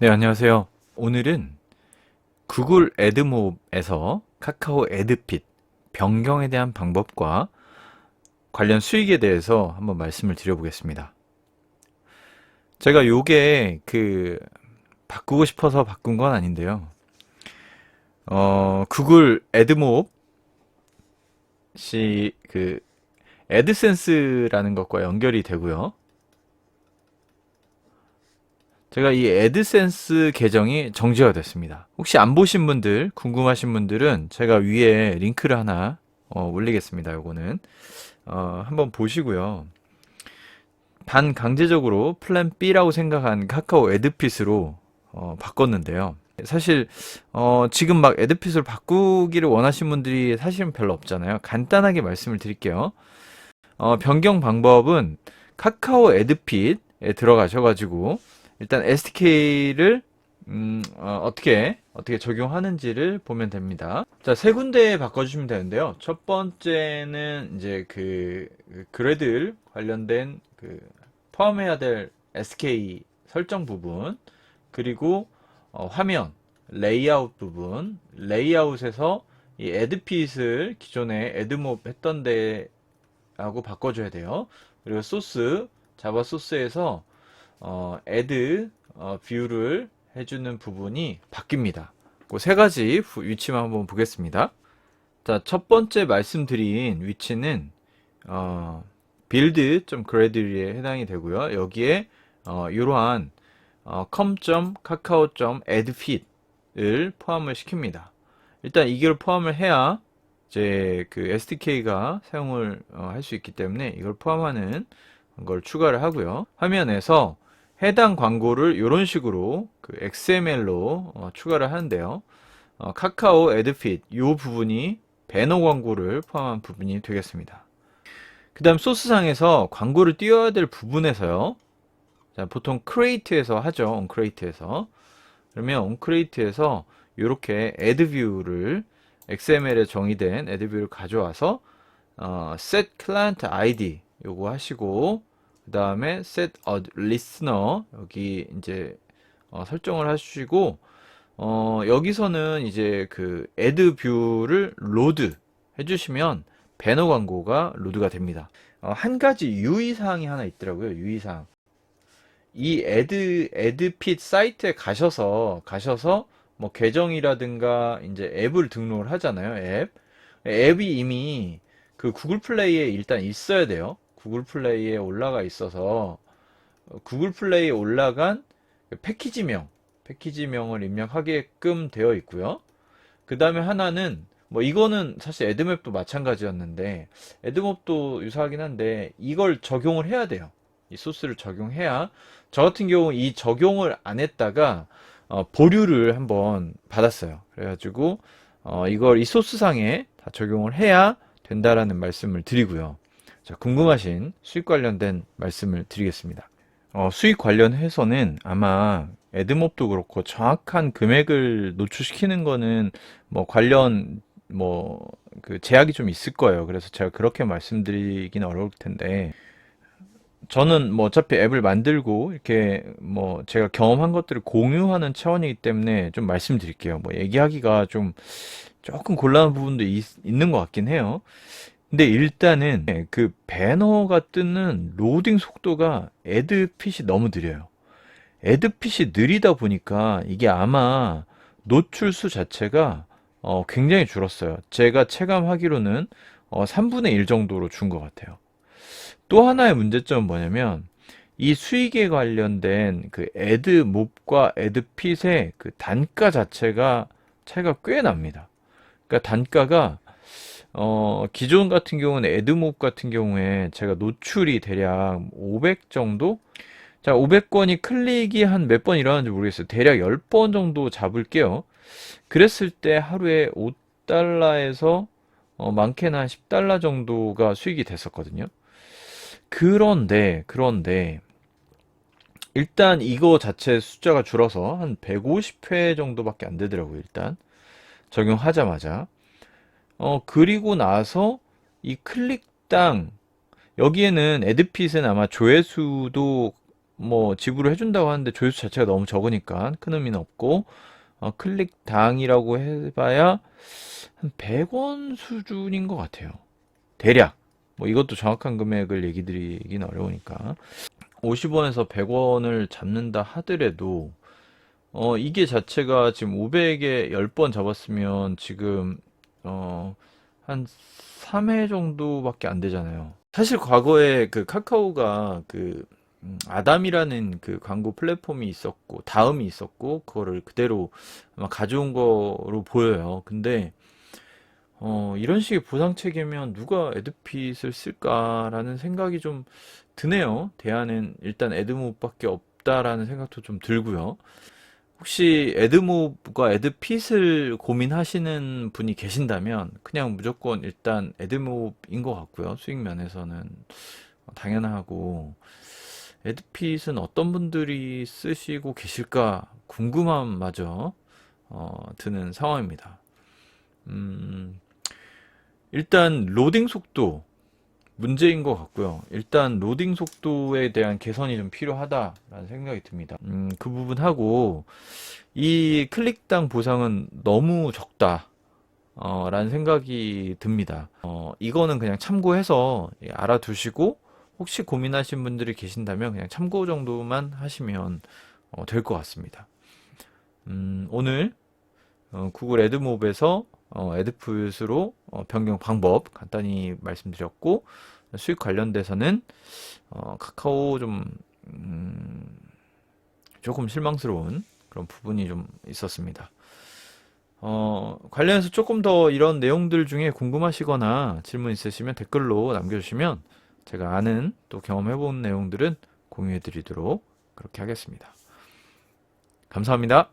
네, 안녕하세요. 오늘은 구글 애드몹에서 카카오 애드핏 변경에 대한 방법과 관련 수익에 대해서 한번 말씀을 드려보겠습니다. 제가 요게 그 바꾸고 싶어서 바꾼 건 아닌데요. 어, 구글 애드몹이 그 애드센스라는 것과 연결이 되고요. 제가 이 애드센스 계정이 정지가 됐습니다. 혹시 안 보신 분들, 궁금하신 분들은 제가 위에 링크를 하나 어, 올리겠습니다. 요거는 어, 한번 보시고요. 반 강제적으로 플랜 B라고 생각한 카카오 애드핏으로 어, 바꿨는데요. 사실 어, 지금 막 애드핏으로 바꾸기를 원하시는 분들이 사실은 별로 없잖아요. 간단하게 말씀을 드릴게요. 어, 변경 방법은 카카오 애드핏에 들어가셔가지고 일단 SDK를 음, 어, 떻게 어떻게 적용하는지를 보면 됩니다. 자, 세 군데 바꿔주시면 되는데요. 첫 번째는 이제 그, 그 그래들 관련된 그 포함해야 될 SK 설정 부분, 그리고 어, 화면, 레이아웃 부분, 레이아웃에서 이 애드핏을 기존에 애드몹 했던 데하고 바꿔줘야 돼요. 그리고 소스, 자바 소스에서 어, add 어, 뷰를 해주는 부분이 바뀝니다. 그 세 가지 위치만 한번 보겠습니다. 자, 첫 번째 말씀드린 위치는 어, build.gradle에 해당이 되고요. 여기에 어, 이러한 어, com.kakao.addfit을 포함을 시킵니다. 일단 이걸 포함을 해야 이제 그 SDK가 사용을 어, 할수 있기 때문에 이걸 포함하는 걸 추가를 하고요. 화면에서 해당 광고를 이런 식으로 그 XML로 어, 추가를 하는데요. 어, 카카오 애드핏 이 부분이 배너 광고를 포함한 부분이 되겠습니다. 그 다음 소스상에서 광고를 띄워야 될 부분에서요. 자, 보통 크레이트에서 하죠. 온크레이트에서. 그러면 온크레이트에서 이렇게 애드뷰를 XML에 정의된 애드뷰를 가져와서 어, set client ID 요거 하시고 그 다음에 set a listener 여기 이제 어, 설정을 하시고 어, 여기서는 이제 그 add view를 load 해주시면 배너 광고가 로드가 됩니다. 어, 한 가지 유의사항이 하나 있더라고요. 유의사항. 이 애드 애드핏 사이트에 가셔서 가셔서 뭐 계정이라든가 이제 앱을 등록을 하잖아요. 앱. 앱이 이미 그 구글 플레이에 일단 있어야 돼요. 구글 플레이에 올라가 있어서 구글 플레이에 올라간 패키지명, 패키지명을 입력하게끔 되어 있고요. 그 다음에 하나는 뭐 이거는 사실 애드맵도 마찬가지였는데 애드맵도 유사하긴 한데 이걸 적용을 해야 돼요. 이 소스를 적용해야 저 같은 경우 이 적용을 안 했다가 어, 보류를 한번 받았어요. 그래가지고 어, 이걸 이 소스상에 다 적용을 해야 된다라는 말씀을 드리고요. 자, 궁금하신 수익 관련된 말씀을 드리겠습니다. 어, 수익 관련해서는 아마 애드몹도 그렇고 정확한 금액을 노출시키는 거는 뭐 관련 뭐 그 제약이 좀 있을 거예요. 그래서 제가 그렇게 말씀드리긴 어려울 텐데 저는 뭐 어차피 앱을 만들고 이렇게 뭐 제가 경험한 것들을 공유하는 차원이기 때문에 좀 말씀드릴게요. 뭐 얘기하기가 좀 조금 곤란한 부분도 있, 있는 것 같긴 해요. 근데 일단은 그 배너가 뜨는 로딩 속도가 애드핏이 너무 느려요. 애드핏이 느리다 보니까 이게 아마 노출수 자체가 어, 굉장히 줄었어요. 제가 체감하기로는 어, 3분의 1 정도로 준 것 같아요. 또 하나의 문제점은 뭐냐면 이 수익에 관련된 그 애드몹과 애드핏의 그 단가 자체가 차이가 꽤 납니다. 그러니까 단가가 어, 기존 같은 경우는 에드몹 같은 경우에 제가 노출이 대략 500 정도? 자, 500건이 클릭이 한 몇 번 일어나는지 모르겠어요. 대략 10번 정도 잡을게요. 그랬을 때 하루에 5달러에서 어, 많게는 한 10달러 정도가 수익이 됐었거든요. 그런데, 그런데, 일단 이거 자체 숫자가 줄어서 한 150회 정도밖에 안 되더라고요, 일단. 적용하자마자. 어, 그리고 나서 이 클릭당 여기에는 에드핏은 아마 조회수도 뭐 지불을 해준다고 하는데 조회수 자체가 너무 적으니까 큰 의미는 없고 어, 클릭당이라고 해봐야 한 100원 수준인 것 같아요. 대략. 뭐 이것도 정확한 금액을 얘기 드리기는 어려우니까 50원에서 100원을 잡는다 하더라도 어 이게 자체가 지금 500에 10번 잡았으면 지금 어 한 3회 정도밖에 안 되잖아요. 사실 과거에 그 카카오가 그 음, 아담이라는 그 광고 플랫폼이 있었고 다음이 있었고 그거를 그대로 아마 가져온 거로 보여요. 근데 어, 이런 식의 보상 체계면 누가 에드핏을 쓸까라는 생각이 좀 드네요. 대안은 일단 에드모브밖에 없다라는 생각도 좀 들고요. 혹시 에드모브가 에드핏을 고민하시는 분이 계신다면 그냥 무조건 일단 에드모브인 것 같고요. 수익 면에서는 당연하고 에드핏은 어떤 분들이 쓰시고 계실까 궁금함마저 어, 드는 상황입니다. 음, 일단 로딩 속도 문제인 것 같고요. 일단 로딩 속도에 대한 개선이 좀 필요하다라는 생각이 듭니다. 음, 그 부분하고 이 클릭당 보상은 너무 적다. 어, 라는 생각이 듭니다. 어, 이거는 그냥 참고해서 예, 알아두시고 혹시 고민하신 분들이 계신다면 그냥 참고 정도만 하시면 어, 될 것 같습니다. 음, 오늘 어, 구글 애드몹에서 어, 애드풋으로 어, 변경 방법 간단히 말씀드렸고 수익 관련돼서는 어, 카카오 좀 음, 조금 실망스러운 그런 부분이 좀 있었습니다. 어, 관련해서 조금 더 이런 내용들 중에 궁금하시거나 질문 있으시면 댓글로 남겨주시면 제가 아는 또 경험해본 내용들은 공유해 드리도록 그렇게 하겠습니다. 감사합니다.